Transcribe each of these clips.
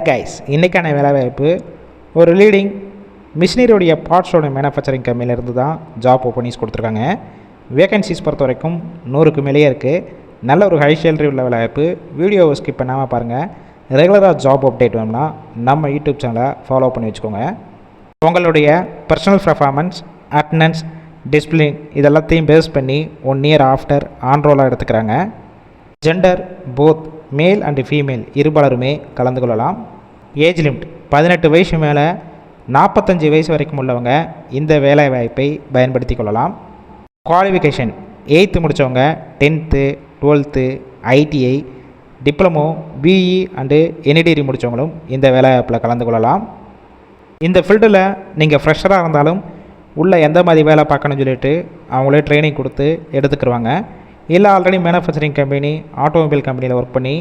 Guys இன்றைக்கான வேலைவாய்ப்பு ஒரு லீடிங் மிஷினரியோடைய பார்ட்ஸோட மேனுஃபேக்சரிங் கம்பெனிலேருந்து தான் ஜாப் ஓப்பனிங்ஸ் கொடுத்துருக்காங்க. வேகன்சிஸ் பொறுத்த வரைக்கும் நூறுக்கு மேலேயே இருக்குது நல்ல ஒரு ஹை சேலரி உள்ள வேலைவாய்ப்பு. வீடியோவை ஸ்கிப் பண்ணாமல் பாருங்கள் ரெகுலராக ஜாப் அப்டேட் வேணும்னா நம்ம யூடியூப் சேனலை ஃபாலோ பண்ணி வச்சுக்கோங்க. உங்களுடைய பர்சனல் பர்ஃபார்மன்ஸ் அட்டண்டன்ஸ் டிசிப்ளின் இதெல்லாத்தையும் பேஸ் பண்ணி ஒன் இயர் ஆஃப்டர் ஆன்ரோலாக எடுத்துக்கிறாங்க. Gender both male and female இருபாலருமே கலந்து கொள்ளலாம். ஏஜ் லிமிட் பதினெட்டு வயசு மேலே நாற்பத்தஞ்சு வயசு வரைக்கும் உள்ளவங்க இந்த வேலை வாய்ப்பை பயன்படுத்தி கொள்ளலாம் குவாலிஃபிகேஷன் எயித்து முடித்தவங்க tenth twelfth ITI diploma BE and any degree முடித்தவங்களும் இந்த வேலைவாய்ப்பில் கலந்து கொள்ளலாம். இந்த ஃபீல்டில் நீங்கள் ஃப்ரெஷராக இருந்தாலும் உள்ளே எந்த மாதிரி வேலை பார்க்கணும்னு சொல்லிட்டு அவங்களே ட்ரைனிங் கொடுத்து எடுத்துக்கிருவாங்க. இல்லை ஆல்ரெடி மேனுஃபேக்சரிங் கம்பெனி ஆட்டோமொபைல் கம்பெனியில் ஒர்க் பண்ணி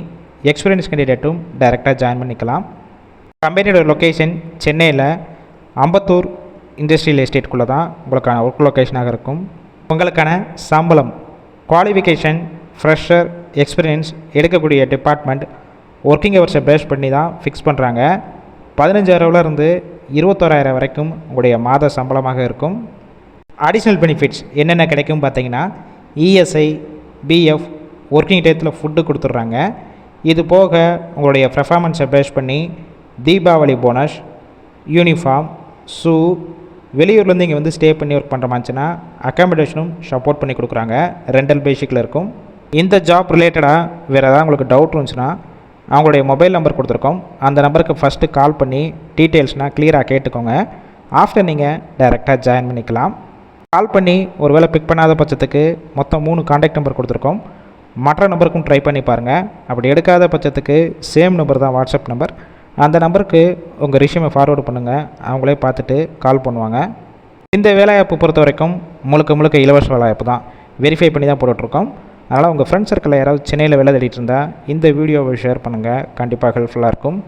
எக்ஸ்பீரியன்ஸ் கேண்டிடேட்டும் டைரெக்டாக ஜாயின் பண்ணிக்கலாம். கம்பெனியோட லொக்கேஷன் சென்னையில் அம்பத்தூர் இண்டஸ்ட்ரியல் எஸ்டேட்குள்ளே தான் உங்களுக்கான ஒர்க் லொக்கேஷனாக இருக்கும். உங்களுக்கான சம்பளம் குவாலிஃபிகேஷன் ஃப்ரெஷர் எக்ஸ்பீரியன்ஸ் எடுக்கக்கூடிய டிபார்ட்மெண்ட் ஒர்க்கிங் ஹவர்ஸை பேஸ் பண்ணி தான் ஃபிக்ஸ் பண்ணுறாங்க பதினஞ்சாயிரம்லேருந்து இருபத்தோராயிரம் வரைக்கும் உங்களுடைய மாத சம்பளமாக இருக்கும். அடிஷ்னல் பெனிஃபிட்ஸ் என்னென்ன கிடைக்கும் பார்த்தீங்கன்னா இஎஸ்ஐ பிஎஃப் ஒர்க்கிங் டைத்தில் ஃபுட்டு கொடுத்துட்றாங்க. இது போக உங்களுடைய பெர்ஃபார்மன்ஸை பேஸ் பண்ணி தீபாவளி போனஸ் யூனிஃபார்ம் ஷூ வெளியூர்லேருந்து இங்கே வந்து ஸ்டே பண்ணி ஒர்க் பண்ணுற மாதிரிச்சுன்னா அக்காமடேஷனும் சப்போர்ட் பண்ணி கொடுக்குறாங்க. ரெண்டல் பேசிக்கில் இருக்கும். இந்த ஜாப் ரிலேட்டடாக வேறு ஏதாவது உங்களுக்கு டவுட் இருந்துச்சுன்னா அவங்களுடைய மொபைல் நம்பர் கொடுத்துருக்கோம். அந்த நம்பருக்கு ஃபஸ்ட்டு கால் பண்ணி டீட்டெயில்ஸ்னால் க்ளியராக கேட்டுக்கோங்க. ஆஃப்டர் நீங்கள் டைரெக்டாக ஜாயின் பண்ணிக்கலாம். கால் பண்ணி ஒரு வேளை பிக் பண்ணாத பட்சத்துக்கு மொத்தம் மூணு காண்டாக்ட் நம்பர் கொடுத்துருக்கோம். மற்ற நம்பருக்கும் ட்ரை பண்ணி பாருங்கள் அப்படி எடுக்காத பட்சத்துக்கு சேம் நம்பர் தான் வாட்ஸ்அப் நம்பர் அந்த நம்பருக்கு உங்கள் ரிஷ்யூமை ஃபார்வேர்டு பண்ணுங்கள் அவங்களே பார்த்துட்டு கால் பண்ணுவாங்க. இந்த வேலைவாய்ப்பு பொறுத்த வரைக்கும் முழுக்க முழுக்க இலவச வேலைவாய்ப்பு தான். வெரிஃபை பண்ணி தான் போட்டுட்ருக்கோம். அதனால் உங்கள் ஃப்ரெண்ட்ஸ் சர்க்கிளில் யாராவது சென்னையில் வேலை தேடிட்டு இருந்தால் இந்த வீடியோவை ஷேர் பண்ணுங்கள் கண்டிப்பாக ஹெல்ப்ஃபுல்லாக இருக்கும்.